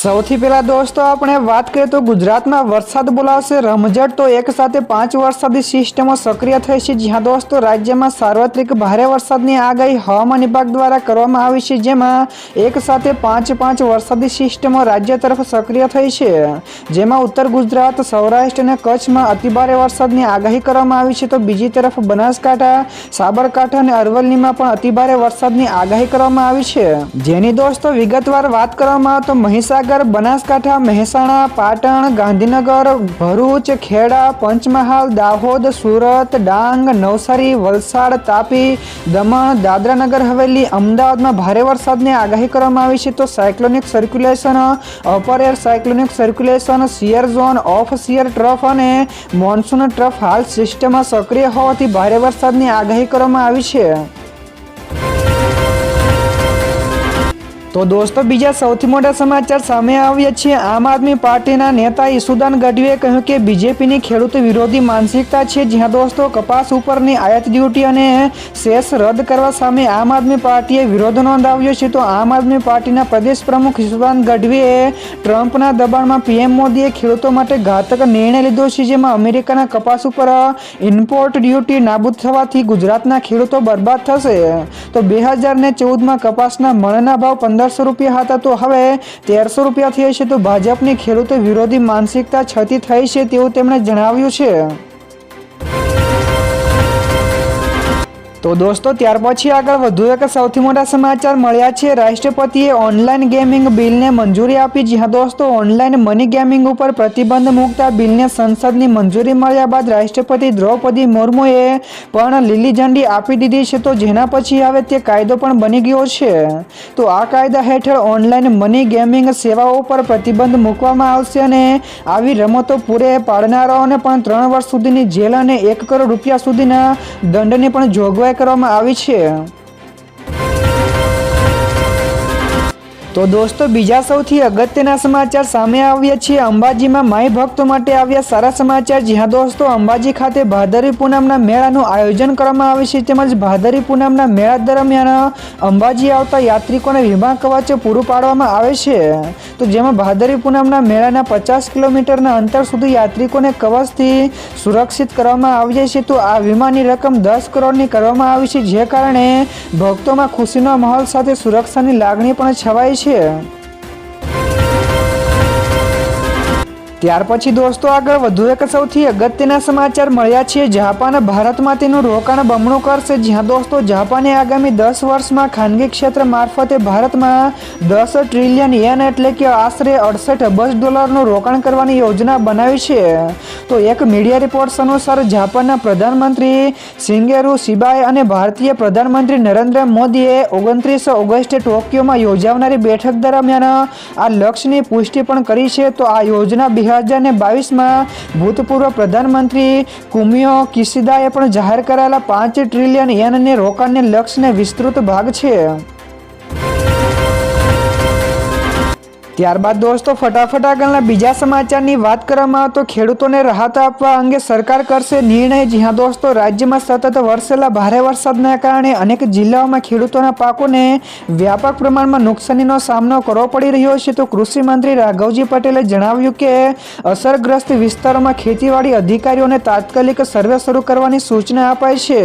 સૌથી પહેલા દોસ્તો, આપણે વાત કરીએ તો ગુજરાતમાં વરસાદ બોલાવશે. રમઝટ તો એક સાથે પાંચ વરસાદી સિસ્ટમો સક્રિય થઈ છે. જ્યાં દોસ્તો, રાજ્યમાં સાર્વત્રિક ભારે વરસાદની આગાહી હવામાન વિભાગ દ્વારા કરવામાં આવી છે. જેમાં એક સાથે પાંચ પાંચ વરસાદી સિસ્ટમો રાજ્ય તરફ સક્રિય થઈ છે. જેમાં ઉત્તર ગુજરાત, સૌરાષ્ટ્ર અને કચ્છમાં અતિભારે વરસાદની આગાહી કરવામાં આવી છે. તો બીજી તરફ બનાસકાંઠા, સાબરકાંઠા અને અરવલ્લીમાં પણ અતિભારે વરસાદની આગાહી કરવામાં આવી છે. જેની દોસ્તો, વિગતવાર વાત કરવામાં આવે તો મહીસાગર બનાસકાંઠા, મહેસાણા, પાટણ, ગાંધીનગર, ભરૂચ, ખેડા, પંચમહાલ, દાહોદ, સુરત, ડાંગ, નવસારી, વલસાડ, તાપી, દમણ, દાદરાનગર, હવેલી, અમદાવાદમાં ભારે વરસાદની આગાહી કરવામાં આવી છે. તો cyclonic circulation, upper air cyclonic circulation shear zone, offshore trough અને મોન્સૂન ટ્રફ હાલ સિસ્ટમમાં સક્રિય હોવાથી ભારે વરસાદની આગાહી કરવામાં આવી છે. તો દોસ્તો, બીજા સૌથી મોટા સમાચાર સામે આવ્યા છે. આમ આદમી પાર્ટીના નેતા ઈસુદાન ગઢવીએ કહ્યું કે બીજેપીની ખેડૂત વિરોધી માનસિકતા છે. જ્યાં દોસ્તો, કપાસ ઉપરની આયાત ડ્યુટી અને સેસ રદ કરવા સામે આમ આદમી પાર્ટીએ વિરોધ નોંધાવ્યો છે. તો આમ આદમી પાર્ટીના પ્રદેશ પ્રમુખ ઈસુદાન ગઢવીએ ટ્રમ્પના દબાણમાં પીએમ મોદીએ ખેડૂતો માટે ઘાતક નિર્ણય લીધો છે. જેમાં અમેરિકાના કપાસ ઉપર ઇમ્પોર્ટ ડ્યુટી નાબૂદ થવાથી ગુજરાતના ખેડૂતો બરબાદ થશે. તો બે હજાર ચૌદમાં કપાસના મણના ભાવ પંદરસો રૂપિયા હતા તો હવે તેરસો રૂપિયા થયા છે તો ભાજપની ખેડૂતો વિરોધી માનસિકતા છતી થઈ છે તેવું તેમણે જણાવ્યું છે. તો દોસ્તો ત્યાર પછી આગળ વધુ એક સૌથી મોટા સમાચાર મળ્યા છે. રાષ્ટ્રપતિએ ઓનલાઈન ગેમિંગ બિલને મંજૂરી આપી. જ્યાં દોસ્તો ઓનલાઈન મની ગેમિંગ ઉપર પ્રતિબંધ મૂકતા બિલને સંસદની મંજૂરી મળ્યા બાદ રાષ્ટ્રપતિ દ્રૌપદી મુર્મુએ પણ લીલી ઝંડી આપી દીધી છે. તો જેના પછી હવે તે કાયદો પણ બની ગયો છે. તો આ કાયદા હેઠળ ઓનલાઈન મની ગેમિંગ સેવાઓ પર પ્રતિબંધ મૂકવામાં આવશે અને આવી રમતો પૂરે પાડનારાઓને પણ ત્રણ વર્ષ સુધીની જેલ અને એક કરોડ રૂપિયા સુધીના દંડની પણ જોગવાઈ કરવામાં આવી છે. તો દોસ્તો, બીજા સૌથી અગત્યના સમાચાર સામે આવ્યા છે. અંબાજીમાં માય ભક્તો માટે આવ્યા સારા સમાચાર. જ્યાં દોસ્તો, અંબાજી ખાતે ભાદરવી પૂનમના મેળાનું આયોજન કરવામાં આવે છે. તેમજ ભાદરવી પૂનમના મેળા દરમિયાન અંબાજી આવતા યાત્રિકોને વીમા કવચ પૂરું પાડવામાં આવે છે. તો જેમાં ભાદરવી પૂનમના મેળાના પચાસ કિલોમીટરના અંતર સુધી યાત્રિકોને કવચથી સુરક્ષિત કરવામાં આવી છે. તો આ વીમાની રકમ દસ કરોડની કરવામાં આવી છે. જે કારણે ભક્તોમાં ખુશીનો માહોલ સાથે સુરક્ષાની લાગણી પણ છવાય છે. 是。ત્યાર પછી દોસ્તો આગળ વધુ એક સૌથી અગત્યના સમાચાર મળ્યા છે. જાપાન ભારતમાં તેનું રોકાણ બમણું કરશે. જ્યાં દોસ્તો જાપાને આગામી દસ વર્ષમાં ખાનગી ક્ષેત્ર મારફતે ભારતમાં દસ ટ્રિલિયન યેન એટલે કે આશરે અડસઠ અબજ ડોલરનું રોકાણ કરવાની યોજના બનાવી છે. તો એક મીડિયા રિપોર્ટ્સ અનુસાર જાપાનના પ્રધાનમંત્રી સિંગેરુ સિબાય અને ભારતીય પ્રધાનમંત્રી નરેન્દ્ર મોદીએ ઓગણત્રીસ ઓગસ્ટે ટોક્યોમાં યોજાનારી બેઠક દરમિયાન આ લક્ષ્યની પુષ્ટિ પણ કરી છે. તો આ યોજના બે હજાર ને બાવીસમાં ભૂતપૂર્વ પ્રધાનમંત્રી કુમિયો કિસિદાએ પણ જાહેર કરાયેલા પાંચ ટ્રિલિયન યેનને રોકાણને લક્ષ્યને વિસ્તૃત ભાગ છે. ત્યારબાદ દોસ્તો, ફટાફટ આગળના બીજા સમાચારની વાત કરવામાં આવે તો ખેડૂતોને રાહત આપવા અંગે સરકાર કરશે નિર્ણય. જ્યાં દોસ્તો, રાજ્યમાં સતત વરસેલા ભારે વરસાદના કારણે અનેક જિલ્લાઓમાં ખેડૂતોના પાકોને વ્યાપક પ્રમાણમાં નુકસાનીનો સામનો કરવો પડી રહ્યો છે. તો કૃષિ મંત્રી રાઘવજી પટેલે જણાવ્યું કે, અસરગ્રસ્ત વિસ્તારોમાં ખેતીવાડી અધિકારીઓને તાત્કાલિક સર્વે શરૂ કરવાની સૂચના અપાઈ છે.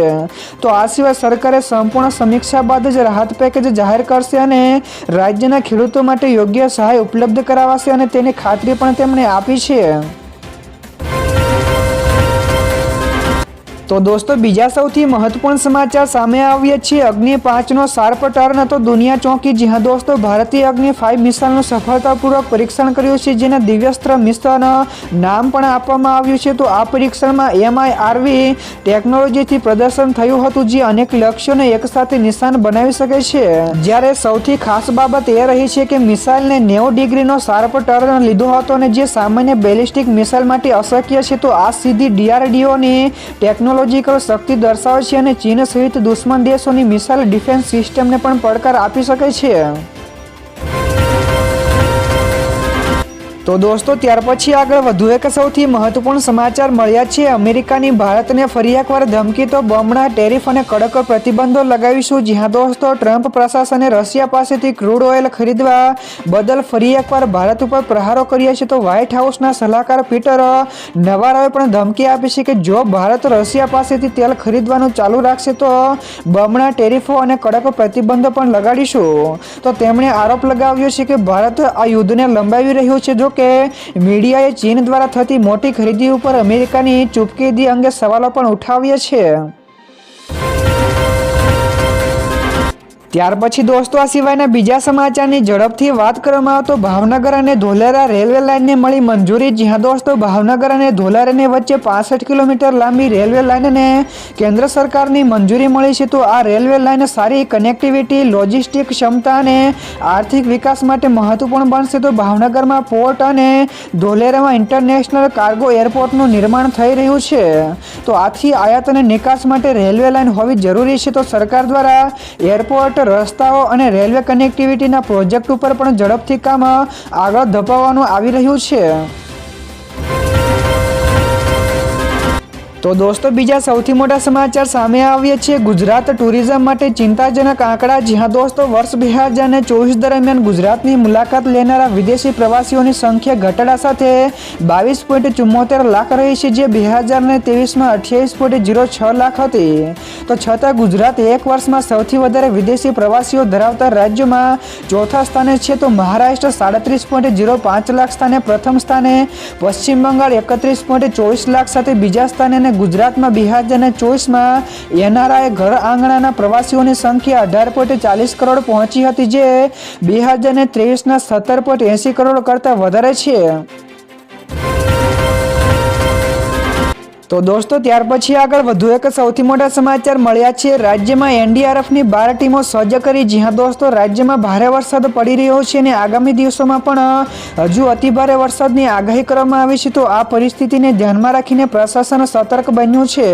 તો આ સિવાય સરકારે સંપૂર્ણ સમીક્ષા બાદ જ રાહત પેકેજ જાહેર કરશે અને રાજ્યના ખેડૂતો માટે યોગ્ય સહાય ઉપલબ્ધ કરાવાશે અને તેની ખાતરી પણ તેમણે આપી છે. તો દોસ્તો, બીજા સૌથી મહત્વપૂર્ણ સમાચાર સામે આવ્યા છે. અગ્નિ પાંચનો શાર્પ ટર્ન તો દુનિયા ચોંકી જ્યાં દોસ્તો, ભારતીય અગ્નિ ફાઇવ મિસાઇલનું સફળતાપૂર્વક પરીક્ષણ કર્યું છે, જેને દિવ્યસ્ત્ર મિસાઇલ નામ પણ આપવામાં આવ્યું છે. તો આ પરીક્ષણમાં એમઆઈઆરવી ટેકનોલોજીથી પ્રદર્શન થયું હતું, જે અનેક લક્ષ્યોને એકસાથે નિશાન બનાવી શકે છે. જ્યારે સૌથી ખાસ બાબત એ રહી છે કે મિસાઇલને નેવું ડિગ્રીનો સાર્પ ટર્ન લીધો હતો અને જે સામાન્ય બેલિસ્ટિક મિસાઇલ માટે અશક્ય છે, તો આ સીધી ડીઆરડીઓની ટેકનોલોજી ટેકનોલોજીકલ શક્તિ દર્શાવે છે અને ચીન સહિત દુશ્મન દેશોની મિસાઇલ ડિફેન્સ સિસ્ટમને પણ પડકાર આપી શકે છે. તો દોસ્તો, ત્યાર પછી આગળ વધુ એક સૌથી મહત્વપૂર્ણ સમાચાર મળ્યા છે. અમેરિકાની ભારતને ફરી એકવાર ધમકી તો બમણા ટેરિફ અને કડક પ્રતિબંધો લગાવીશું. જ્યાં દોસ્તો, ટ્રમ્પ પ્રશાસને રશિયા પાસેથી ક્રૂડ ઓઇલ ખરીદવા બદલ ફરી એકવાર ભારત ઉપર પ્રહારો કર્યા છે. તો વ્હાઇટ હાઉસના સલાહકાર પીટર નવારોએ પણ ધમકી આપી છે કે જો ભારત રશિયા પાસેથી તેલ ખરીદવાનું ચાલુ રાખશે તો બમણા ટેરિફો અને કડક પ્રતિબંધો પણ લગાડીશું. તો તેમણે આરોપ લગાવ્યો છે કે ભારત આ યુદ્ધને લંબાવી રહ્યું છે. જો કે મીડિયાએ ચીન દ્વારા થતી મોટી ખરીદી ઉપર અમેરિકાની ચૂપકીદી અંગે સવાલો પણ ઉઠાવ્યા છે. ત્યાર પછી દોસ્તો, આ સિવાયના બીજા સમાચારની ઝડપથી વાત કરવામાં આવે તો ભાવનગર અને ધોલેરા રેલવે લાઇનને મળી મંજૂરી. જ્યાં દોસ્તો, ભાવનગર અને ધોલેરાની વચ્ચે પાસઠ કિલોમીટર લાંબી રેલવે લાઇનને કેન્દ્ર સરકારની મંજૂરી મળી છે. તો આ રેલવે લાઇન સારી કનેક્ટિવિટી, લોજિસ્ટિક ક્ષમતા અને આર્થિક વિકાસ માટે મહત્વપૂર્ણ બનશે. તો ભાવનગરમાં પોર્ટ અને ધોલેરામાં ઇન્ટરનેશનલ કાર્ગો એરપોર્ટનું નિર્માણ થઈ રહ્યું છે. તો આથી આયાત અને નિકાસ માટે રેલવે લાઇન હોવી જરૂરી છે. તો સરકાર દ્વારા એરપોર્ટ રસ્તાઓ અને રેલવે કનેક્ટિવિટીના પ્રોજેક્ટ ઉપર પણ ઝડપથી કામ આગળ ધપાવવાનું આવી રહ્યું છે. તો દોસ્તો, બીજા સૌથી મોટા સમાચાર સામે આવ્યા છે. ગુજરાત ટુરિઝમ માટે ચિંતાજનક આંકડા. જ્યાં દોસ્તો, વર્ષ બે હજાર ને ચોવીસ દરમિયાન ગુજરાતની મુલાકાત લેનારા વિદેશી પ્રવાસીઓની સંખ્યા ઘટાડા સાથે બાવીસ પોઈન્ટ ચુમ્મોતેર લાખ રહી છે, જે બે હજાર ને ત્રેવીસમાં અઠ્યાવીસ પોઈન્ટ જીરો છ લાખ હતી. તો છતાં ગુજરાત એક વર્ષમાં સૌથી વધારે વિદેશી પ્રવાસીઓ ધરાવતા રાજ્યમાં ચોથા સ્થાને છે, તો મહારાષ્ટ્ર સાડત્રીસ પોઈન્ટ જીરો પાંચ લાખ સ્થાને પ્રથમ સ્થાને, પશ્ચિમ બંગાળ એકત્રીસ પોઈન્ટ ચોવીસ લાખ સાથે બીજા સ્થાને અને ગુજરાતમાં બે અને ચોવીસમાં એનઆરઆઈ ઘર આંગણાના પ્રવાસીઓની સંખ્યા અઢાર પોઈન્ટ ચાલીસ કરોડ પહોંચી હતી, જે બે હજાર ત્રેવીસના સત્તર પોઈન્ટ એંસી કરોડ કરતાં વધારે છે. તો દોસ્તો, ત્યાર પછી આગળ વધુ એક સૌથી મોટા સમાચાર મળ્યા છે. રાજ્યમાં એનડીઆરએફની બાર ટીમો સજ્જ કરી. જ્યાં દોસ્તો, રાજ્યમાં ભારે વરસાદ પડી રહ્યો છે અને આગામી દિવસોમાં પણ હજુ અતિભારે વરસાદની આગાહી કરવામાં આવી છે. તો આ પરિસ્થિતિને ધ્યાનમાં રાખીને પ્રશાસન સતર્ક બન્યું છે.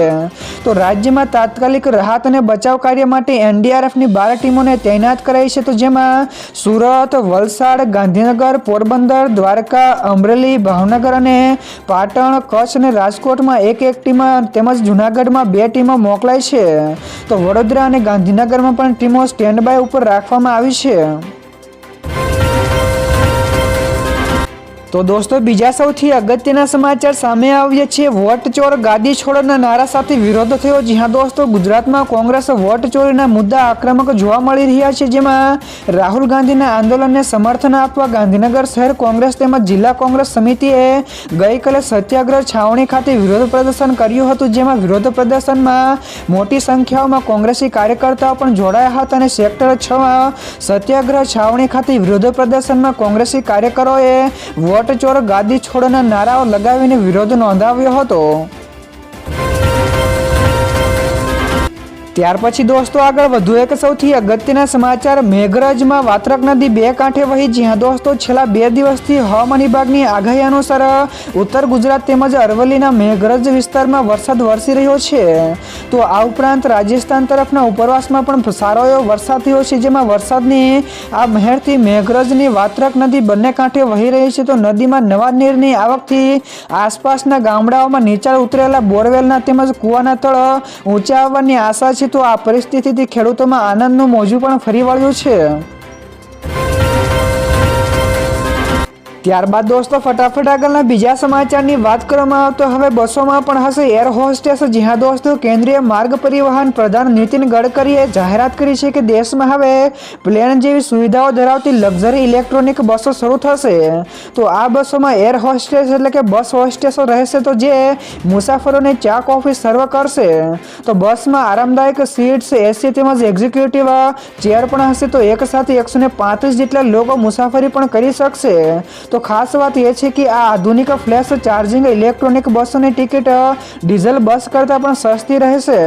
તો રાજ્યમાં તાત્કાલિક રાહત અને બચાવ કાર્ય માટે એનડીઆરએફની બાર ટીમોને તૈનાત કરાઈ છે. તો જેમાં સુરત, વલસાડ, ગાંધીનગર, પોરબંદર, દ્વારકા, અમરેલી, ભાવનગર અને પાટણ, કચ્છ અને રાજકોટમાં એક એક ટીમ તેમજ જુનાગઢમાં બે ટીમો મોકલાઈ છે. તો વડોદરા અને ગાંધીનગરમાં પણ ટીમો સ્ટેન્ડ બાય ઉપર રાખવામાં આવી છે. તો દોસ્તો, બીજા સૌથી અગત્યના સમાચાર સામે આવ્યા છે. વોટ ચોર ગાદી છોડના નારા સાથે વિરોધ થયો. જ્યાં દોસ્તો, ગુજરાતમાં કોંગ્રેસ વોટ મુદ્દા આક્રમક જોવા મળી રહ્યા છે. જેમાં રાહુલ ગાંધીના આંદોલનને સમર્થન આપવા ગાંધીનગર શહેર કોંગ્રેસ તેમજ જિલ્લા કોંગ્રેસ સમિતિએ ગઈકાલે સત્યાગ્રહ છાવણી ખાતે વિરોધ પ્રદર્શન કર્યું હતું. જેમાં વિરોધ પ્રદર્શનમાં મોટી સંખ્યાઓમાં કોંગ્રેસી કાર્યકર્તાઓ પણ જોડાયા હતા અને સેક્ટર છમાં સત્યાગ્રહ છાવણી ખાતે વિરોધ પ્રદર્શનમાં કોંગ્રેસી કાર્યકરોએ વોટ ચોર ગાદી છોડના નારાઓ લગાવીને વિરોધ નોંધાવ્યો હતો. ત્યાર પછી દોસ્તો આગળ વધુ એક સૌથી અગત્યના સમાચાર. મેઘરજમાં વાત્રક નદી બે કાંઠે વહી, જ્યાં દોસ્તો છેલ્લા બે દિવસથી હવામાન વિભાગની આગાહી અનુસાર ઉત્તર ગુજરાત તેમજ અરવલ્લીના મેઘરજ વિસ્તારમાં વરસાદ વરસી રહ્યો છે. તો આ ઉપરાંત રાજસ્થાન તરફના ઉપરવાસમાં પણ સારો એવો વરસાદ થયો છે, જેમાં વરસાદની આ મહેરથી મેઘરજની વાત્રક નદી બંને કાંઠે વહી રહી છે. તો નદીમાં નવા નીરની આવકથી આસપાસના ગામડાઓમાં નીચાણ ઉતરેલા બોરવેલના તેમજ કૂવાના તળ ઊંચા આવવાની આશા છે. તો આ પરિસ્થિતિથી ખેડૂતોમાં આનંદનું મોજું પણ ફરી વળ્યું છે. ત્યારબાદ દોસ્તો, ફટાફટ આગળના બીજા સમાચારની વાત કરવામાં આવે તો હવે બસોમાં પણ હશે એર હોસ્ટેસ, જ્યાં દોસ્તો કેન્દ્રીય માર્ગ પરિવહન પ્રધાન નીતિન ગડકરીએ જાહેરાત કરી છે કે દેશમાં હવે પ્લેન જેવી સુવિધાઓ ધરાવતી લક્ઝરી ઇલેક્ટ્રોનિક બસો શરૂ થશે. તો આ બસોમાં એર હોસ્ટેસ એટલે કે બસ હોસ્ટેસો રહેશે તો જે મુસાફરોને ચા કોફી સર્વ કરશે. તો બસમાં આરામદાયક સીટ્સ, એસી તેમજ એક્ઝિક્યુટિવ ચેર પણ હશે તો એક સાથે એકસો જેટલા લોકો મુસાફરી પણ કરી શકશે. તો ખાસ વાત એ છે કે આ આધુનિક ફ્લેશ ચાર્જિંગ ઇલેક્ટ્રોનિક બસોની ટિકિટ ડીઝલ બસ કરતાં પણ સસ્તી રહેશે.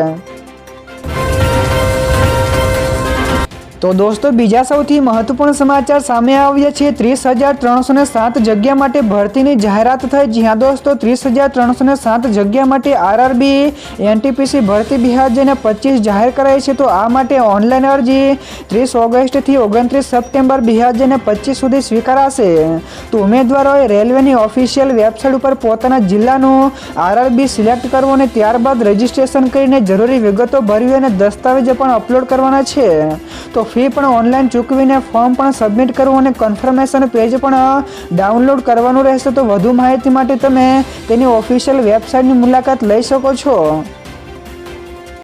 તો દોસ્તો, બીજા સૌથી મહત્વપૂર્ણ સમાચાર સામે આવ્યા છે. ત્રીસ હજાર ત્રણસો સાત જગ્યા માટે ભરતીની જાહેરાત થઈ. જ્યાં દોસ્તો, ત્રીસ હજાર ત્રણસો સાત જગ્યા માટે આરઆરબી, એનટીપીસી ભરતી બિહાર જેને પચીસ જાહેર કરાઈ છે. તો આ માટે ઓનલાઈન અરજી ત્રીસ ઓગસ્ટથી ઓગણત્રીસ સપ્ટેમ્બર બિહાર જેને પચીસ સુધી સ્વીકારાશે. તો ઉમેદવારોએ રેલવેની ઓફિશિયલ વેબસાઇટ ઉપર પોતાના જિલ્લાનું આરઆરબી સિલેક્ટ કરવું અને ત્યારબાદ રજીસ્ટ્રેશન કરીને જરૂરી વિગતો ભરવી અને દસ્તાવેજો પણ અપલોડ કરવાના છે. તો ફી પણ ઓનલાઈન ચૂકવીને ફોર્મ પણ સબમિટ કરવું અને કન્ફર્મેશન પેજ પણ ડાઉનલોડ કરવાનું રહેશે. તો વધુ માહિતી માટે તમે તેની ઓફિશિયલ વેબસાઇટની મુલાકાત લઈ શકો છો.